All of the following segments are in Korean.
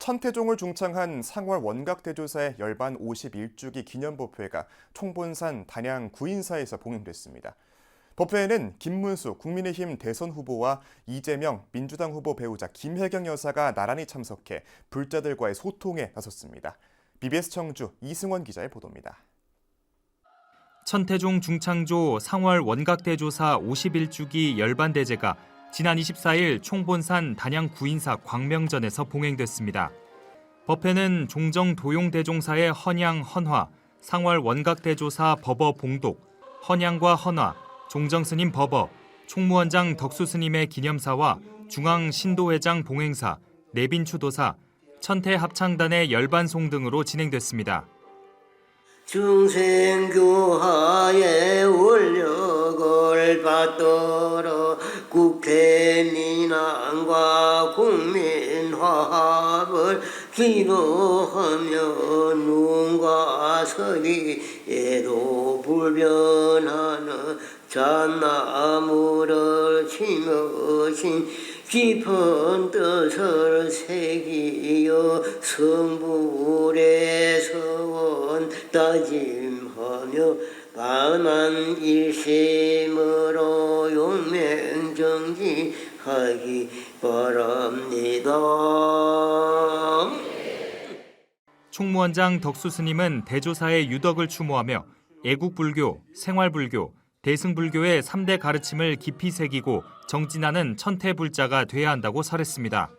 천태종을 중창한 상월 원각대조사의 열반 51주기 기념법회가 총본산 단양 구인사에서 봉행됐습니다. 법회에는 김문수 국민의힘 대선 후보와 이재명 민주당 후보 배우자 김혜경 여사가 나란히 참석해 불자들과의 소통에 나섰습니다. BBS 청주 이승원 기자의 보도입니다. 천태종 중창조 상월 원각대조사 51주기 열반대제가 지난 24일 총본산 단양 구인사 광명전에서 봉행됐습니다. 법회는 종정 도용대종사의 헌양 헌화, 상월 원각대조사 법어 봉독, 헌양과 헌화, 종정스님 법어, 총무원장 덕수스님의 기념사와 중앙 신도회장 봉행사, 내빈 추도사, 천태 합창단의 열반송 등으로 진행됐습니다. 중생교화의 합을 기도하며 눈과 서리에도 불변하는 잣나무를 심으신 깊은 뜻을 새기어 성불의 서원 다짐하며 반한 일심으로 용맹정지하기 바랍니다. 총무원장 덕수 스님은 대조사의 유덕을 추모하며 애국불교, 생활불교, 대승불교의 3대 가르침을 깊이 새기고 정진하는 천태불자가 돼야 한다고 설했습니다.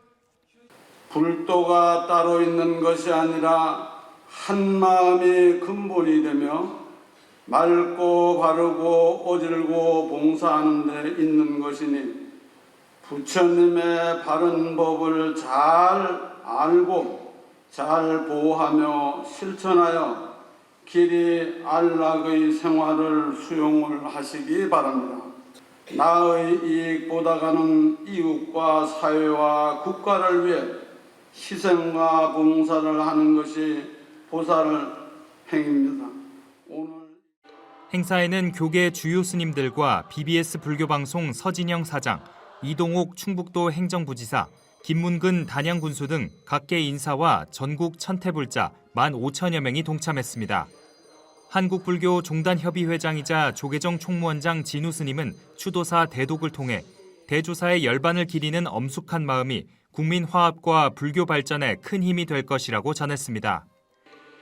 불도가 따로 있는 것이 아니라 한 마음이 근본이 되며 맑고 바르고 오질고 봉사하는 데 있는 것이니 부처님의 바른 법을 잘 알고 잘 보호하며 실천하여 길이 안락의 생활을 수용을 하시기 바랍니다. 나의 이익보다가는 이웃과 사회와 국가를 위해 희생과 봉사를 하는 것이 보살을 행입니다. 오늘 행사에는 교계 주요 스님들과 BBS 불교 방송 서진영 사장, 이동옥 충북도 행정부지사, 김문근 단양군수 등 각계 인사와 전국 천태불자 1만 5천여 명이 동참했습니다. 한국불교 종단협의회장이자 조계정 총무원장 진우 스님은 추도사 대독을 통해 대조사의 열반을 기리는 엄숙한 마음이 국민 화합과 불교 발전에 큰 힘이 될 것이라고 전했습니다.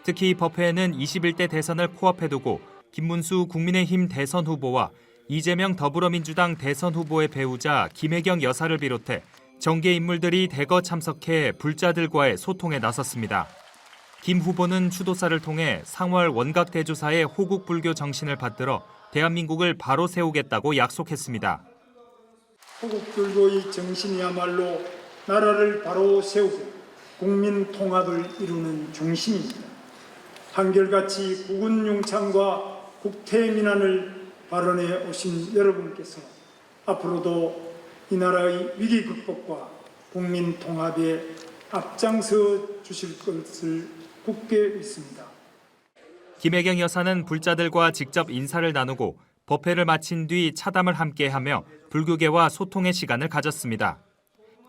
특히 법회에는 21대 대선을 코앞에 두고 김문수 국민의힘 대선 후보와 이재명 더불어민주당 대선 후보의 배우자 김혜경 여사를 비롯해 정계 인물들이 대거 참석해 불자들과의 소통에 나섰습니다. 김 후보는 추도사를 통해 상월 원각 대조사의 호국 불교 정신을 받들어 대한민국을 바로 세우겠다고 약속했습니다. 호국 불교의 정신이야말로 나라를 바로 세우고 국민 통합을 이루는 중심입니다. 한결같이 국군 용창과 국태 민안을 발언해 오신 여러분께서 앞으로도 이 나라의 위기 극복과 국민 통합에 앞장서 주실 것을 굳게 믿습니다. 김혜경 여사는 불자들과 직접 인사를 나누고 법회를 마친 뒤 차담을 함께하며 불교계와 소통의 시간을 가졌습니다.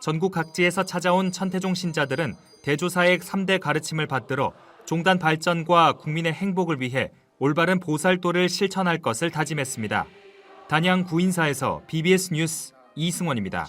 전국 각지에서 찾아온 천태종 신자들은 대조사의 3대 가르침을 받들어 종단 발전과 국민의 행복을 위해 올바른 보살도를 실천할 것을 다짐했습니다. 단양 구인사에서 BBS 뉴스 이승원입니다.